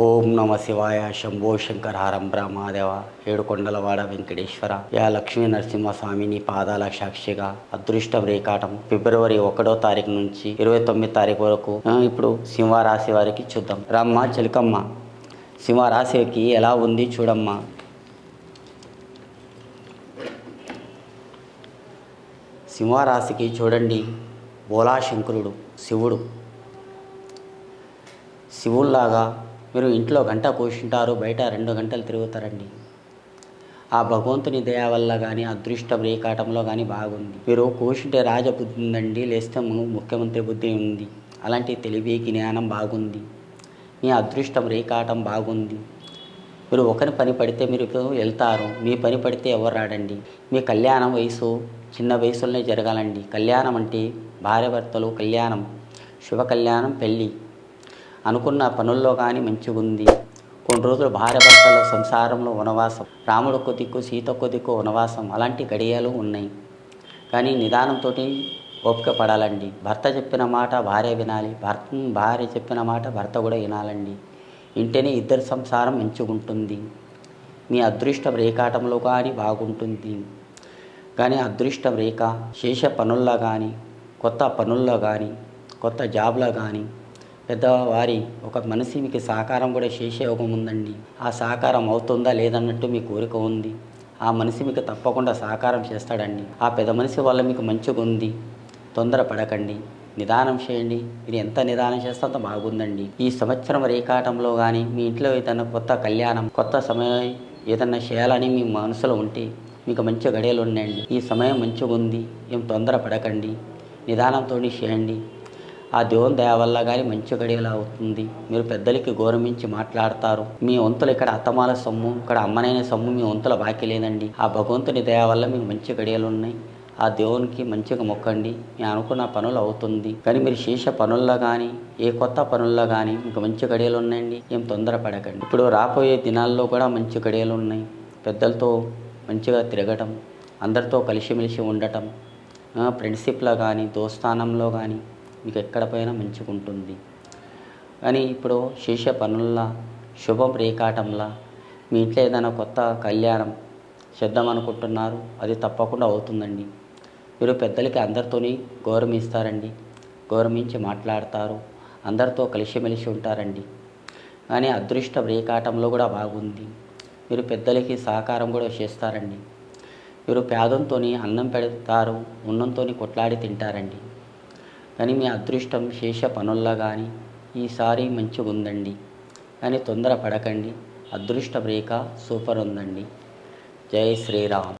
ఓం నమ శివాయ శంభో శంకర హరం బ్రహ్మాదేవ ఏడుకొండలవాడ వెంకటేశ్వర. యా లక్ష్మీ నరసింహస్వామిని పాదాల సాక్షిగా అదృష్టం రేకాటం ఫిబ్రవరి ఒకటో తారీఖు నుంచి ఇరవై తొమ్మిది తారీఖు వరకు. ఇప్పుడు సింహరాశి వారికి చూద్దాం. రమ్మ చిలకమ్మ. సింహరాశికి ఎలా ఉంది చూడమ్మా? సింహరాశికి చూడండి బోలాశంకరుడు శివుడు. శివుల్లాగా మీరు ఇంట్లో గంట కూర్చుంటారు బయట రెండు గంటలు తిరుగుతారండి. ఆ భగవంతుని దయ వల్ల కానీ అదృష్టం రేకాటంలో కానీ బాగుంది. మీరు కూర్చుంటే రాజబుద్ధి ఉందండి లేస్తే ముఖ్యమంత్రి బుద్ధి ఉంది. అలాంటి తెలివి జ్ఞానం బాగుంది. మీ అదృష్టం రేకాటం బాగుంది. మీరు ఒకరి పని పడితే మీరు వెళ్తారు. మీ పని పడితే ఎవరు రాడండి? మీ కళ్యాణం వయసు చిన్న వయసులోనే జరగాలండి. కళ్యాణం అంటే భార్యభర్తలు కళ్యాణం శుభ కళ్యాణం పెళ్ళి. అనుకున్న పనుల్లో కానీ మంచిగా ఉంది. కొన్ని రోజులు భార్య భార్యాభర్తల సంసారంలో వనవాసం రాముడు దిక్కు సీతకు దిక్కు వనవాసం అలాంటి గడియాలు ఉన్నాయి. కానీ నిదానంతో ఓపిక పడాలండి. భర్త చెప్పిన మాట భార్య వినాలి. భర్త భార్య చెప్పిన మాట భర్త కూడా వినాలండి. ఇంటనే ఇద్దరి సంసారం మంచిగుంటుంది మీ అదృష్టం రేఖాటంలో కానీ బాగుంటుంది. కానీ అదృష్టం రేఖ శేష పనుల్లో కానీ కొత్త పనుల్లో కానీ కొత్త జాబ్లో కానీ పెద్దవారి ఒక మనిషి మీకు సహకారం కూడా చేసే యోగం ఉందండి. ఆ సహకారం అవుతుందా లేదన్నట్టు మీ కోరిక ఉంది. ఆ మనిషి మీకు తప్పకుండా సహకారం చేస్తాడండి. ఆ పెద్ద మనిషి వల్ల మీకు మంచిగా ఉంది. తొందర పడకండి. నిదానం చేయండి. మీరు ఎంత నిదానం చేస్తే అంత బాగుందండి. ఈ సంవత్సరం రేకాటంలో కానీ మీ ఇంట్లో ఏదైనా కొత్త కళ్యాణం కొత్త సమయం ఏదైనా చేయాలని మీ మనసులో ఉంటే మీకు మంచి గడియలు ఉన్నాయండి. ఈ సమయం మంచిగా ఉంది. ఏం తొందర పడకండి. నిదానంతో చేయండి. ఆ దేవుని దయ వల్ల కానీ మంచి గడియలా అవుతుంది. మీరు పెద్దలకి గౌరవించి మాట్లాడతారు. మీ వంతులు ఇక్కడ అత్తమాల సొమ్ము ఇక్కడ అమ్మనైన సొమ్ము మీ వంతుల బాకీ లేదండి. ఆ భగవంతుని దయ వల్ల మీకు మంచి గడియలు ఉన్నాయి ఆ దేవునికి మంచిగా మొక్కండి. నేను అనుకున్న పనులు అవుతుంది. కానీ మీరు శేష పనుల్లో కానీ ఏ కొత్త పనుల్లో కానీ మీకు మంచి గడియలు ఉన్నాయండి ఏం తొందర పడకండి ఇప్పుడు రాబోయే దినాల్లో కూడా మంచి గడియలు ఉన్నాయి పెద్దలతో మంచిగా తిరగటం అందరితో కలిసిమెలిసి ఉండటం ఫ్రెండ్షిప్లో కానీ దోస్తానంలో కానీ మీకు ఎక్కడ పోయినా మంచిగా ఉంటుంది కానీ ఇప్పుడు చేసే పనుల్లో శుభం రేకాటంలా మీ ఇంట్లో ఏదైనా కొత్త కళ్యాణం చేద్దాం అనుకుంటున్నారు అది తప్పకుండా అవుతుందండి. మీరు పెద్దలకి అందరితోని గౌరవిస్తారండి. గౌరవించి మాట్లాడతారు. అందరితో కలిసిమెలిసి ఉంటారండి. కానీ అదృష్ట రేకాటంలో కూడా బాగుంది. మీరు పెద్దలకి సహకారం కూడా చేస్తారండి. మీరు పేదంతో అన్నం పెడతారు ఉన్నంతో కొట్లాడి తింటారండి. కానీ మీ అదృష్టం శేష పనుల్లో కానీ ఈసారి మంచిగా ఉందండి కానీ తొందర పడకండి అదృష్ట రేఖ సూపర్ ఉందండి. జై శ్రీరామ్.